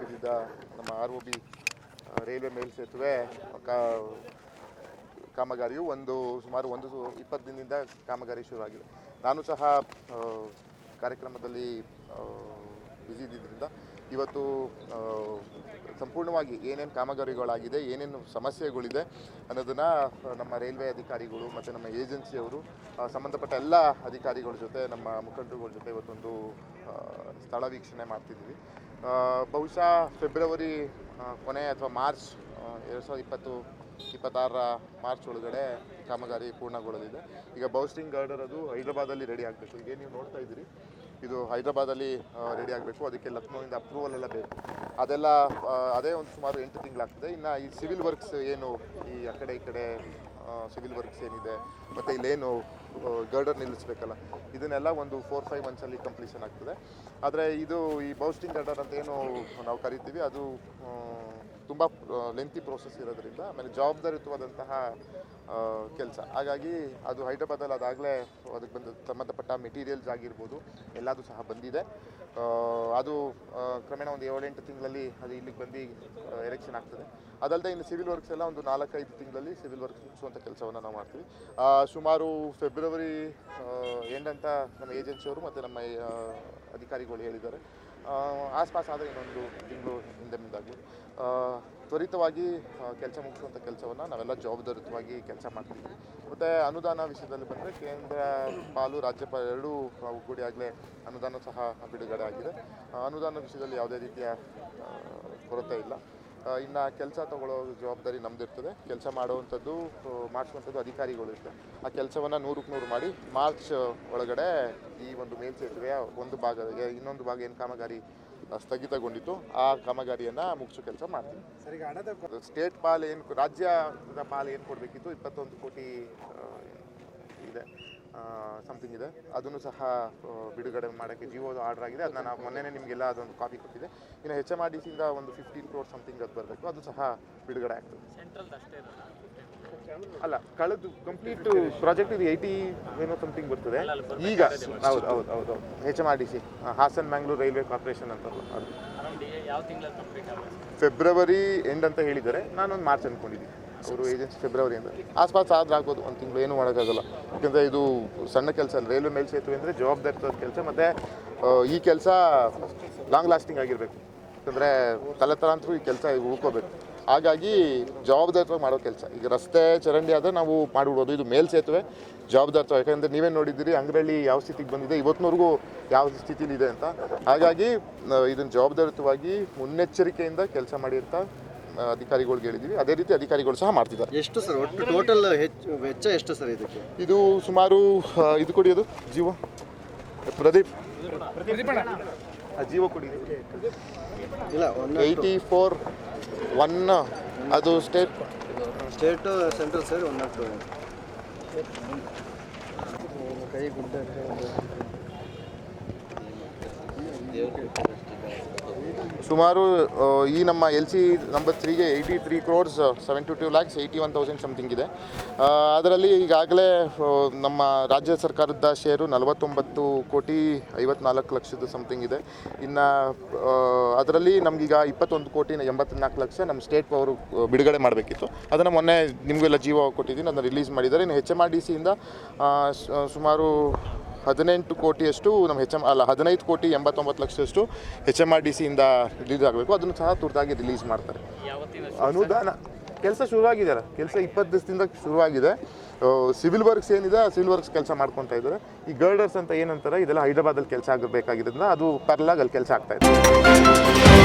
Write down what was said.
ಉಳಿದಿದ್ದ ನಮ್ಮ R O B railway ಮೇಲ್ಸೇತುವೆ ಕಾ ಕಾಮಗಾರಿಯು ಒಂದು ಸುಮಾರು ಒಂದು ಇಪ್ಪತ್ತು ದಿನದಿಂದ ಕಾಮಗಾರಿ ಶುರುವಾಗಿದೆ. ನಾನು ಸಹ ಕಾರ್ಯಕ್ರಮದಲ್ಲಿ ಬ್ಯುಸಿ ಇದ್ದಿದ್ದರಿಂದ ಇವತ್ತು ಸಂಪೂರ್ಣವಾಗಿ ಏನೇನು ಕಾಮಗಾರಿಗಳಾಗಿದೆ ಏನೇನು ಸಮಸ್ಯೆಗಳಿದೆ ಅನ್ನೋದನ್ನು ನಮ್ಮ ರೈಲ್ವೆ ಅಧಿಕಾರಿಗಳು ಮತ್ತು ನಮ್ಮ ಏಜೆನ್ಸಿಯವರು ಸಂಬಂಧಪಟ್ಟ ಎಲ್ಲ ಅಧಿಕಾರಿಗಳ ಜೊತೆ ನಮ್ಮ ಮುಖಂಡರುಗಳ ಜೊತೆ ಇವತ್ತೊಂದು ಸ್ಥಳ ವೀಕ್ಷಣೆ ಮಾಡ್ತಿದ್ವಿ. ಆ, ಬಹುಶಃ ಫೆಬ್ರವರಿ ಕೊನೆ ಅಥವಾ ಮಾರ್ಚ್ ಎರಡು ಸಾವಿರದ ಇಪ್ಪತ್ತು, ಇಪ್ಪತ್ತಾರರ ಮಾರ್ಚ್ ಒಳಗಡೆ ಕಾಮಗಾರಿ ಪೂರ್ಣಗೊಳ್ಳಲಿದೆ. ಈಗ ಬೌಸ್ಟಿಂಗ್ ಗಾರ್ಡರ್ ಅದು ಹೈದ್ರಾಬಾದಲ್ಲಿ ರೆಡಿ ಆಗಬೇಕು. ಈಗ ನೀವು ನೋಡ್ತಾ ಇದ್ದೀರಿ. ಇದು ಹೈದ್ರಾಬಾದಲ್ಲಿ ರೆಡಿ ಆಗಬೇಕು. ಅದಕ್ಕೆ ಲಕ್ನೋದಿಂದ ಅಪ್ರೂವಲ್ ಎಲ್ಲ ಬೇಕು. ಅದೆಲ್ಲ ಅದೇ ಒಂದು ಸುಮಾರು ಎಂಟು ತಿಂಗಳಾಗ್ತದೆ. ಇನ್ನು ಈ ಸಿವಿಲ್ ವರ್ಕ್ಸ್ ಏನು, ಈ ಆ ಕಡೆ, ಈ ಕಡೆ ಸಿವಿಲ್ ವರ್ಕ್ಸ್ ಏನಿದೆ, ಮತ್ತು ಇಲ್ಲೇನು ಗರ್ಡರ್ ನಿಲ್ಲಿಸ್ಬೇಕಲ್ಲ, ಇದನ್ನೆಲ್ಲ ಒಂದು ಫೋರ್ ಫೈವ್ ಮಂತ್ಸಲ್ಲಿ ಕಂಪ್ಲೀಷನ್ ಆಗ್ತದೆ. ಆದರೆ ಇದು ಈ ಬೌಸ್ಟಿಂಗ್ ಗರ್ಡರ್ ಅಂತ ಏನು ನಾವು ಕರಿತೀವಿ, ಅದು ತುಂಬ ಲೆಂತಿ ಪ್ರೋಸೆಸ್ ಇರೋದ್ರಿಂದ ಆಮೇಲೆ ಜವಾಬ್ದಾರಿಯುತವಾದಂತಹ ಕೆಲಸ. ಹಾಗಾಗಿ ಅದು ಹೈದ್ರಾಬಾದಲ್ಲಿ ಅದಾಗಲೇ ಅದಕ್ಕೆ ಬಂದ, ಸಂಬಂಧಪಟ್ಟ ಮೆಟೀರಿಯಲ್ಸ್ ಆಗಿರ್ಬೋದು, ಎಲ್ಲದೂ ಸಹ ಬಂದಿದೆ. ಅದು ಕ್ರಮೇಣ ಒಂದು ಏಳೆಂಟು ತಿಂಗಳಲ್ಲಿ ಅದು ಇಲ್ಲಿಗೆ ಬಂದು ಎಲೆಕ್ಷನ್ ಆಗ್ತದೆ. ಅದಲ್ಲದೆ ಇನ್ನು ಸಿವಿಲ್ ವರ್ಕ್ಸ್ ಎಲ್ಲ ಒಂದು ನಾಲ್ಕೈದು ತಿಂಗಳಲ್ಲಿ ಸಿವಿಲ್ ವರ್ಕ್ಸ್ ಮುಗಿಸುವಂಥ ಕೆಲಸವನ್ನು ನಾವು ಮಾಡ್ತೀವಿ. ಸುಮಾರು ಫೆಬ್ರವರಿ ಎಂಡ್ ಅಂತ ನಮ್ಮ ಏಜೆನ್ಸಿಯವರು ಮತ್ತು ನಮ್ಮ ಅಧಿಕಾರಿಗಳು ಹೇಳಿದ್ದಾರೆ. ಆಸ್ಪಾಸ್ ಆದರೆ ಇನ್ನೊಂದು ತಿಂಗಳು ಹಿಂದೆ ಮುಂದಾಗಿ. ತ್ವರಿತವಾಗಿ ಕೆಲಸ ಮುಗಿಸುವಂಥ ಕೆಲಸವನ್ನು ನಾವೆಲ್ಲ ಜವಾಬ್ದಾರಿಯುತವಾಗಿ ಕೆಲಸ ಮಾಡ್ತೀವಿ. ಮತ್ತು ಅನುದಾನ ವಿಷಯದಲ್ಲಿ ಬಂದರೆ ಕೇಂದ್ರ ಪಾಲು ರಾಜ್ಯ ಪಾಲು ಎರಡೂ ಕೂಡಿ ಆಗಲೇ ಅನುದಾನ ಸಹ ಬಿಡುಗಡೆ ಆಗಿದೆ. ಅನುದಾನ ವಿಷಯದಲ್ಲಿ ಯಾವುದೇ ರೀತಿಯ ಕೊರತೆ ಇಲ್ಲ. ಇನ್ನು ಕೆಲಸ ತಗೊಳ್ಳೋ ಜವಾಬ್ದಾರಿ ನಮ್ಮದಿರ್ತದೆ ಕೆಲಸ ಮಾಡುವಂಥದ್ದು ಮಾಡಿಸುವಂಥದ್ದು ಅಧಿಕಾರಿಗಳು ಇರ್ತದೆ ಆ ಕೆಲಸವನ್ನು ನೂರಕ್ಕೆ ನೂರು ಮಾಡಿ ಮಾರ್ಚ್ ಒಳಗಡೆ ಈ ಒಂದು ಮೇಲ್ಸೇತುವೆಯ ಒಂದು ಭಾಗ ಇನ್ನೊಂದು ಭಾಗ ಏನು ಕಾಮಗಾರಿ ಸ್ಥಗಿತಗೊಂಡಿತ್ತು ಆ ಕಾಮಗಾರಿಯನ್ನು ಮುಗಿಸೋ ಕೆಲಸ ಮಾಡ್ತೀವಿ. ಸರಿ ಹಣದ ಸ್ಟೇಟ್ ಪಾಲ್ ಏನು ರಾಜ್ಯದ ಪಾಲ್ ಏನು ಕೊಡಬೇಕಿತ್ತು? ಇಪ್ಪತ್ತೊಂದು ಕೋಟಿ ಇದೆ ಸಮಥಿಂಗ್ ಇದೆ. ಅದನ್ನು ಸಹ ಬಿಡುಗಡೆ ಮಾಡೋಕ್ಕೆ ಜಿಯೋದು ಆರ್ಡರ್ ಆಗಿದೆ. ಅದನ್ನ ನಾವು ಮೊನ್ನೆನೇ ನಿಮಗೆಲ್ಲ ಅದೊಂದು ಕಾಪಿ ಕೊಟ್ಟಿದೆ ಇನ್ನು ಎಚ್ ಎಂ ಆರ್ ಡಿ ಸಿಯಿಂದ ಒಂದು ಫಿಫ್ಟೀನ್ ಕ್ರೋರ್ ಸಮಥಿಂಗ್ ಅದು ಬರಬೇಕು. ಅದು ಸಹ ಬಿಡುಗಡೆ ಆಗ್ತದೆ. ಅಲ್ಲ? ಕಳೆದು ಕಂಪ್ಲೀಟ್ ಪ್ರಾಜೆಕ್ಟ್ ಇದು ಏಯ್ಟಿ ಏನೋ ಸಮಥಿಂಗ್ ಬರ್ತದೆ. ಈಗ ಹೌದು ಹೌದು ಹೌದು H M R D C Hassan Mangalore railway corporation ಅಂತ ಅದು. ಅರೌಂಡ್ ಯಾವ ತಿಂಗಳಲ್ಲಿ ಕಂಪ್ಲೀಟ್ ಆಗುತ್ತೆ? ಫೆಬ್ರವರಿ ಎಂಡ್ ಅಂತ ಹೇಳಿದ್ದಾರೆ. ನಾನೊಂದು ಮಾರ್ಚ್ ಅಂದ್ಕೊಂಡಿದ್ದೀನಿ ಅವರು ಏಜೆನ್ಸಿ ಫೆಬ್ರವರಿ ಅಂತ ಆಸ್ಪಾಸ್ ಆದ್ರೆ ಆಗ್ಬೋದು, ಒಂದು ತಿಂಗಳು ಏನು ಮಾಡೋಕ್ಕಾಗಲ್ಲ. ಯಾಕಂದರೆ ಇದು ಸಣ್ಣ ಕೆಲಸ ಅಲ್ಲ, ರೈಲ್ವೆ ಮೇಲ್ಸೇತುವೆ ಅಂದರೆ ಜವಾಬ್ದಾರಿತ ಕೆಲಸ ಮತ್ತು ಈ ಕೆಲಸ ಲಾಂಗ್ ಲಾಸ್ಟಿಂಗ್ ಆಗಿರಬೇಕು. ಯಾಕಂದರೆ ತಲೆತಲಾಂತರೂ ಈ ಕೆಲಸ ಉಳ್ಕೋಬೇಕು. ಹಾಗಾಗಿ ಜವಾಬ್ದಾರಿತವಾಗಿ ಮಾಡೋ ಕೆಲಸ. ಈಗ ರಸ್ತೆ ಚರಂಡಿ ಆದರೆ ನಾವು ಮಾಡಿಬಿಡೋದು ಇದು ಮೇಲ್ಸೇತುವೆ ಜವಾಬ್ದಾರಿತವಾಗಿ ಯಾಕಂದರೆ ನೀವೇ ನೋಡಿದ್ದೀರಿ ಅಂಗರಳ್ಳಿ ಯಾವ ಸ್ಥಿತಿಗೆ ಬಂದಿದೆ ಇವತ್ತಿನವರೆಗೂ ಯಾವ ಸ್ಥಿತಿಲಿದೆ ಅಂತ. ಹಾಗಾಗಿ ಇದನ್ನು ಜವಾಬ್ದಾರಿತವಾಗಿ ಮುನ್ನೆಚ್ಚರಿಕೆಯಿಂದ ಕೆಲಸ ಮಾಡಿರ್ತಾ ಅಂತ ಅಧಿಕಾರಿಗಳಿಗೆ ಹೇಳಿದ್ದೀವಿ. ಅದೇ ರೀತಿ ಅಧಿಕಾರಿಗಳು ಸಹ ಮಾಡ್ತಿದ್ದಾರೆ. ಎಷ್ಟು ಸರ್? ಒಟ್ಟು ಟೋಟಲ್ ಹೆಚ್ಚು ವೆಚ್ಚ ಎಷ್ಟು ಸರ್ ಇದಕ್ಕೆ? ಇದು ಸುಮಾರು ಇದು ಕೊಡಿ ಅದು ಜೀವ. ಪ್ರದೀಪ್. ಆ, ಜೀವ ಕೊಡಿ. ಇಲ್ಲ ಒನ್ ಏಯ್ಟಿ ಫೋರ್ ಒನ್ ಅದು state state central sir one not ಕೈ ಗುಡ್ಡ ಸುಮಾರು ಈ ನಮ್ಮ L C number ತ್ರೀಗೆ eighty three crores seventy two lakhs eighty one thousand something ಇದೆ ಅದರಲ್ಲಿ ಈಗಾಗಲೇ ನಮ್ಮ ರಾಜ್ಯ ಸರ್ಕಾರದ ಶೇರು ನಲವತ್ತೊಂಬತ್ತು ಕೋಟಿ ಐವತ್ನಾಲ್ಕು ಲಕ್ಷದ ಸಮಥಿಂಗ್ ಇದೆ. ಇನ್ನು ಅದರಲ್ಲಿ ನಮಗೀಗ ಇಪ್ಪತ್ತೊಂದು ಕೋಟಿ ಎಂಬತ್ನಾಲ್ಕು ಲಕ್ಷ ನಮ್ಮ ಸ್ಟೇಟ್ ಅವರು ಬಿಡುಗಡೆ ಮಾಡಬೇಕಿತ್ತು. ಅದನ್ನು ಮೊನ್ನೆ ನಿಮಗೆಲ್ಲ ಜೀವ ಕೊಟ್ಟಿದ್ದೀನಿ, ಅದನ್ನು ರಿಲೀಸ್ ಮಾಡಿದ್ದಾರೆ. ಇನ್ನು ಎಚ್ ಎಂ ಆರ್ ಡಿ ಸಿಯಿಂದ ಸುಮಾರು ಹದಿನೆಂಟು ಕೋಟಿಯಷ್ಟು ನಮ್ಮ ಎಚ್ ಎಂ ಅಲ್ಲ ಹದಿನೈದು ಕೋಟಿ ಎಂಬತ್ತೊಂಬತ್ತು ಲಕ್ಷದಷ್ಟು ಎಚ್ ಎಂ ಆರ್ ಡಿ ಸಿಯಿಂದ ರಿಲೀಸ್ ಆಗಬೇಕು. ಅದನ್ನು ಸಹ ತುರ್ತಾಗಿ ರಿಲೀಸ್ ಮಾಡ್ತಾರೆ. ಅನುದಾನ ಕೆಲಸ ಶುರುವಾಗಿದೆ ಕೆಲಸ ಇಪ್ಪತ್ತು ದಿವಸದಿಂದ ಶುರುವಾಗಿದೆ. ಸಿವಿಲ್ ವರ್ಕ್ಸ್ ಏನಿದೆ ಸಿವಿಲ್ ವರ್ಕ್ಸ್ ಕೆಲಸ ಮಾಡ್ಕೊತಾ ಇದ್ದಾರೆ. ಈ ಗರ್ಡರ್ಸ್ ಅಂತ ಏನಂತಾರೆ ಇದೆಲ್ಲ ಹೈದರಾಬಾದಲ್ಲಿ ಕೆಲಸ ಆಗಬೇಕಾಗಿರೋದ್ರಿಂದ ಅದು ಪರ್ಲಾಗಿ ಅಲ್ಲಿ ಕೆಲಸ ಆಗ್ತಾ ಇದೆ.